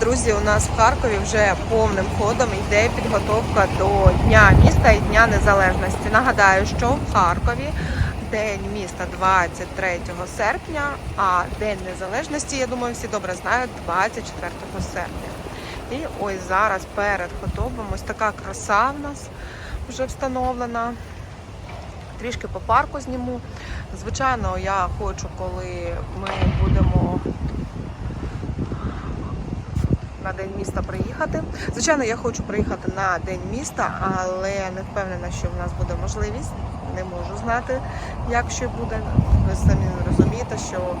Друзі, у нас в Харкові вже повним ходом йде підготовка до Дня міста і Дня Незалежності. Нагадаю, що в Харкові День міста 23 серпня, а День Незалежності, я думаю, всі добре знають, 24 серпня. І ось зараз перед худобом ось така краса в нас вже встановлена. Трішки по парку зніму. Звичайно, я хочу, коли ми будемо на День міста приїхати. Звичайно, я хочу приїхати на День міста, але не впевнена, що в нас буде можливість. Не можу знати, як що буде. Ви самі розумієте, що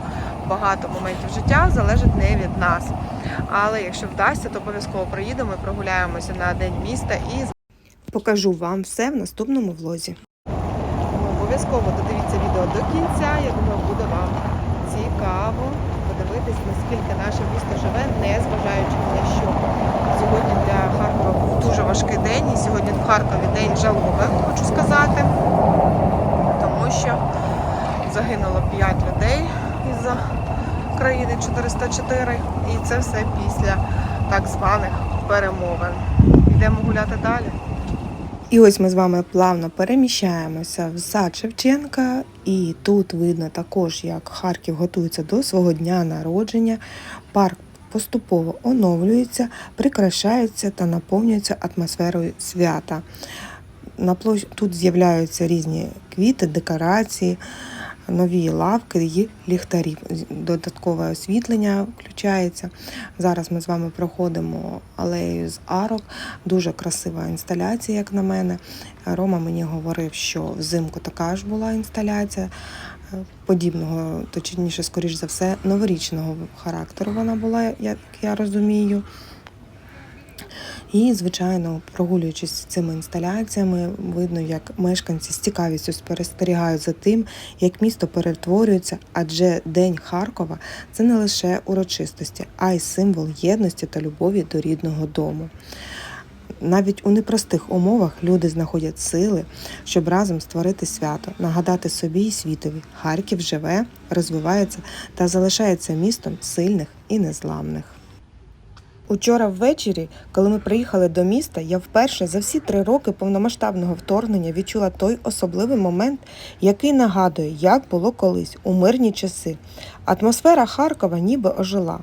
багато моментів життя залежить не від нас. Але якщо вдасться, то обов'язково приїдемо і прогуляємося на День міста і Покажу вам все в наступному влозі. Обов'язково додивіться відео до кінця. Я думаю, буде вам цікаво подивитись, наскільки наше місто живе, не зважаючи на що. Сьогодні для Харкова був дуже важкий день, і сьогодні в Харкові день жалоби, хочу сказати, тому що загинуло 5 людей із країни 404, і це все після так званих перемовин. Йдемо гуляти далі. І ось ми з вами плавно переміщаємося в сад Шевченка, і тут видно також, як Харків готується до свого дня народження. Парк поступово оновлюється, прикрашається та наповнюється атмосферою свята. Тут з'являються різні квіти, декорації, нові лавки і ліхтарі. Додаткове освітлення включається. Зараз ми з вами проходимо алею з арок. Дуже красива інсталяція, як на мене. Рома мені говорив, що взимку така ж була інсталяція. Подібного, точніше, скоріш за все, новорічного характеру вона була, як я розумію. І, звичайно, прогулюючись цими інсталяціями, видно, як мешканці з цікавістю спостерігають за тим, як місто перетворюється, адже День Харкова це не лише урочистості, а й символ єдності та любові до рідного дому. Навіть у непростих умовах люди знаходять сили, щоб разом створити свято, нагадати собі і світові. Харків живе, розвивається та залишається містом сильних і незламних. Учора ввечері, коли ми приїхали до міста, я вперше за всі три роки повномасштабного вторгнення відчула той особливий момент, який нагадує, як було колись у мирні часи. Атмосфера Харкова ніби ожила.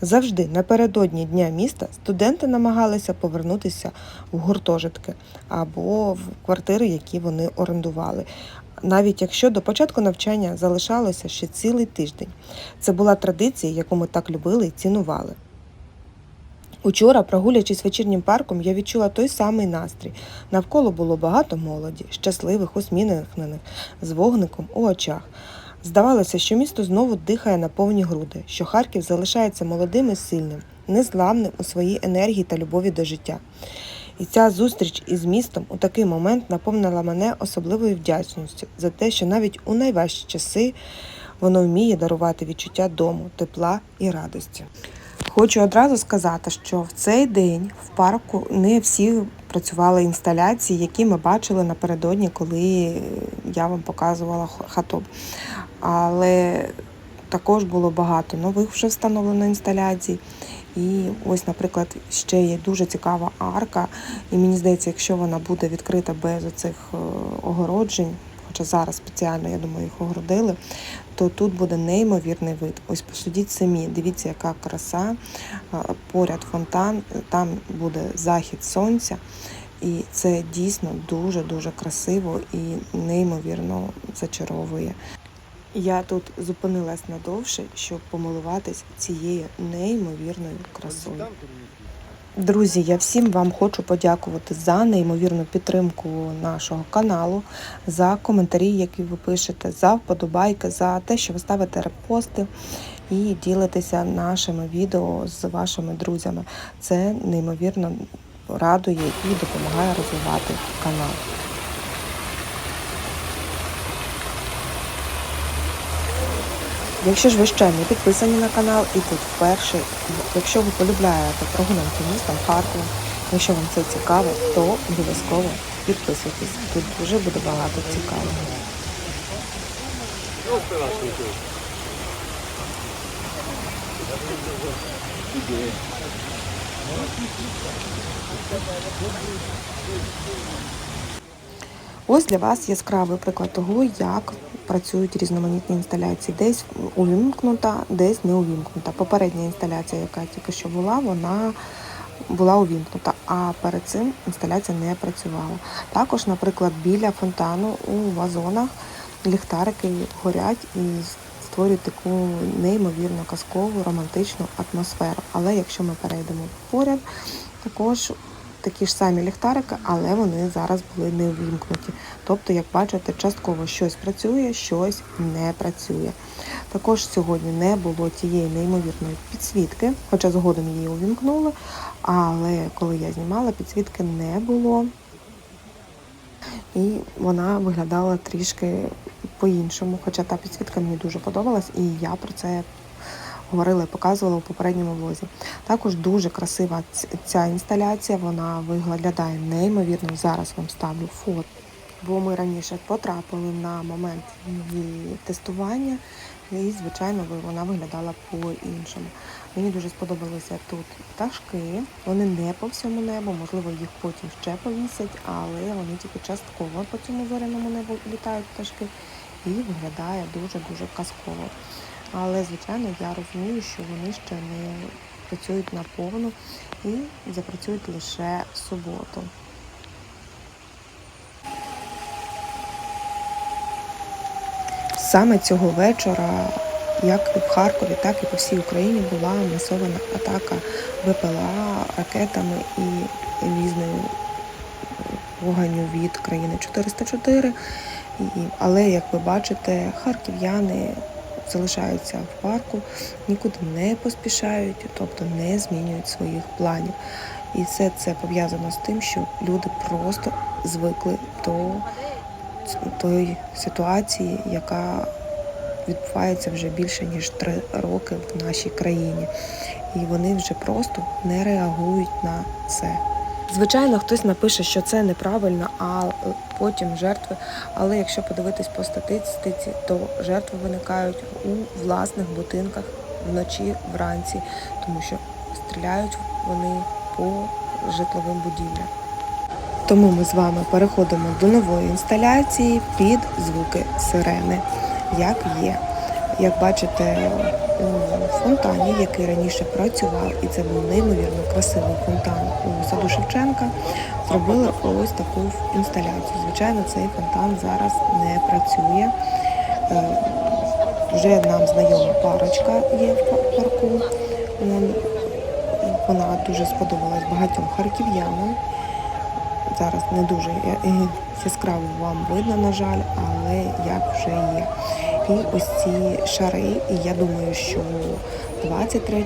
Завжди напередодні дня міста студенти намагалися повернутися в гуртожитки або в квартири, які вони орендували. Навіть якщо до початку навчання залишалося ще цілий тиждень, це була традиція, яку ми так любили і цінували. Учора, прогулячись вечірнім парком, я відчула той самий настрій. Навколо було багато молоді, щасливих, усміхнених, з вогником у очах. Здавалося, що місто знову дихає на повні груди, що Харків залишається молодим і сильним, незламним у своїй енергії та любові до життя. І ця зустріч із містом у такий момент наповнила мене особливою вдячністю за те, що навіть у найважчі часи воно вміє дарувати відчуття дому, тепла і радості. Хочу одразу сказати, що в цей день в парку не всі працювали інсталяції, які ми бачили напередодні, коли я вам показувала хатоб. Але також було багато нових вже встановлено інсталяцій. І ось, наприклад, ще є дуже цікава арка. І мені здається, якщо вона буде відкрита без оцих е, огороджень, хоча зараз спеціально, я думаю, їх огородили, то тут буде неймовірний вид. Ось посудіть самі, дивіться, яка краса. Поряд фонтан, там буде захід сонця. І це дійсно дуже-дуже красиво і неймовірно зачаровує. Я тут зупинилась надовше, щоб помилуватись цією неймовірною красою. Друзі, я всім вам хочу подякувати за неймовірну підтримку нашого каналу, за коментарі, які ви пишете, за вподобайки, за те, що ви ставите репости і ділитеся нашими відео з вашими друзями. Це неймовірно радує і допомагає розвивати канал. Якщо ж ви ще не підписані на канал і тут вперше, якщо ви полюбляєте прогулянки містом Харковом, якщо вам це цікаво, то обов'язково підписуйтесь. Тут дуже буде багато цікавого. Ось для вас яскравий приклад того, як працюють різноманітні інсталяції. Десь увімкнута, десь не увімкнута. Попередня інсталяція, яка тільки що була, вона була увімкнута, а перед цим інсталяція не працювала. Також, наприклад, біля фонтану у вазонах ліхтарики горять і створюють таку неймовірно казкову романтичну атмосферу. Але якщо ми перейдемо поряд, також такі ж самі ліхтарики, але вони зараз були не увімкнуті. Тобто, як бачите, частково щось працює, щось не працює. Також сьогодні не було тієї неймовірної підсвітки, хоча згодом її увімкнули, але коли я знімала, підсвітки не було. І вона виглядала трішки по-іншому. Хоча та підсвітка мені дуже подобалась, і я про це говорила і показувала у попередньому влозі. Також дуже красива ця інсталяція, вона виглядає неймовірно. Зараз вам ставлю фото. Бо ми раніше потрапили на момент її тестування, і, звичайно, вона виглядала по-іншому. Мені дуже сподобалися тут пташки. Вони не по всьому небу, можливо, їх потім ще повісять, але вони тільки частково по цьому зоряному небу літають пташки і виглядає дуже-дуже казково. Але, звичайно, я розумію, що вони ще не працюють наповну і запрацюють лише в суботу. Саме цього вечора, як і в Харкові, так і по всій Україні була масована атака БПЛА ракетами і різною поганню від країни 404. І, але, як ви бачите, харків'яни залишаються в парку, нікуди не поспішають, тобто не змінюють своїх планів. І все це пов'язано з тим, що люди просто звикли до тої ситуації, яка відбувається вже більше ніж три роки в нашій країні. І вони вже просто не реагують на це. Звичайно, хтось напише, що це неправильно, а потім жертви. Але якщо подивитись по статистиці, то жертви виникають у власних будинках вночі, вранці, тому що стріляють вони по житловим будівлям. Тому ми з вами переходимо до нової інсталяції під звуки сирени, як є. Як бачите, фонтані, який раніше працював, і це був неймовірно красивий фонтан у саду Шевченка, зробили ось таку інсталяцію. Звичайно, цей фонтан зараз не працює. Е, Вже нам знайома парочка є в парку. Вона дуже сподобалась багатьом харків'янам зараз не дуже е, яскраво вам видно, на жаль, але як вже є. І ось ці шари, і я думаю, що 23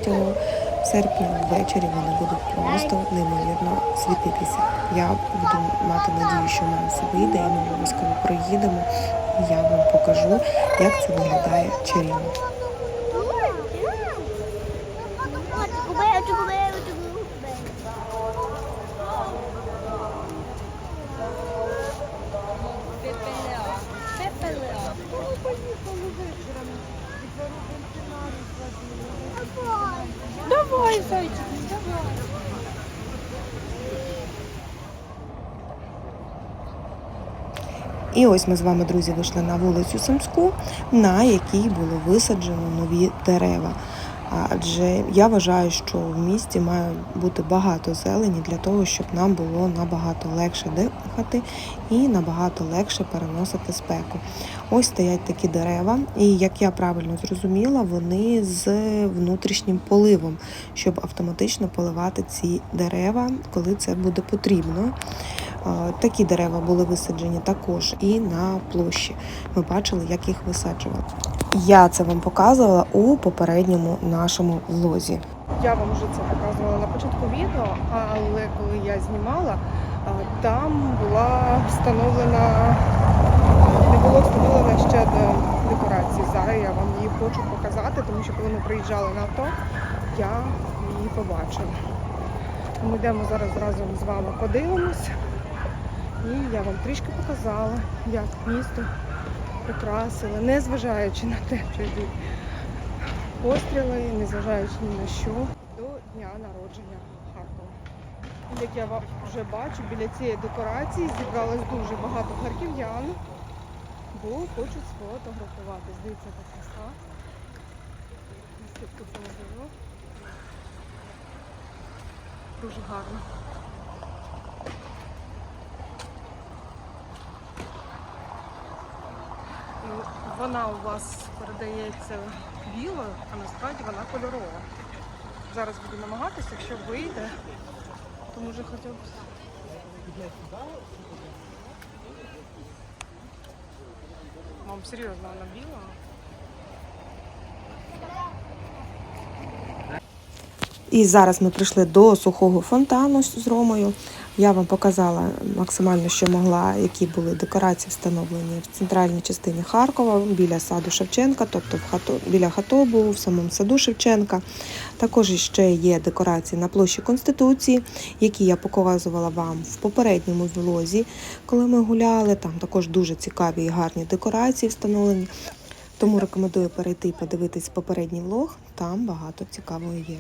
серпня ввечері вони будуть просто неймовірно світитися. Я буду мати надію, що в мене все вийде, і ми обов'язково приїдемо. і я вам покажу, як це виглядає чарівно. Давай, зайчик, давай. І ось ми з вами, друзі, вийшли на вулицю Сумську, на якій було висаджено нові дерева. Адже я вважаю, що в місті має бути багато зелені для того, щоб нам було набагато легше дихати і набагато легше переносити спеку. Ось стоять такі дерева, і як я правильно зрозуміла, вони з внутрішнім поливом, щоб автоматично поливати ці дерева, коли це буде потрібно. Такі дерева були висаджені також і на площі. Ми бачили, як їх висаджували. Я це вам показувала у попередньому нашому влозі. Я вам вже це показувала на початку відео, але коли я знімала, там була встановлена, не було встановлено ще декорації. Зараз я вам її хочу показати, тому що коли ми приїжджали на авто, я її побачила. Ми йдемо зараз разом з вами подивимось. І я вам трішки показала, як місто прикрасили, незважаючи на те, що йдуть постріли, незважаючи ні на що, до Дня народження Харкова. Як я вже бачу, біля цієї декорації зібралось дуже багато харків'ян, бо хочуть сфотографуватись. Дивіться, яка краса. Наскільки можливо. Дуже гарно. І Вона у вас передається білою, а насправді вона кольорова. Зараз буду намагатися, якщо вийде, то може хоча б. Мам, серйозно, вона біла? І зараз ми прийшли до сухого фонтану з Ромою. Я вам показала максимально, що могла, які були декорації встановлені в центральній частині Харкова біля саду Шевченка, тобто в хато, біля хатобу, в самому саду Шевченка. Також ще є декорації на площі Конституції, які я показувала вам в попередньому влозі, коли ми гуляли. Там також дуже цікаві і гарні декорації встановлені. Тому рекомендую перейти і подивитись попередній влог. Там багато цікавого є.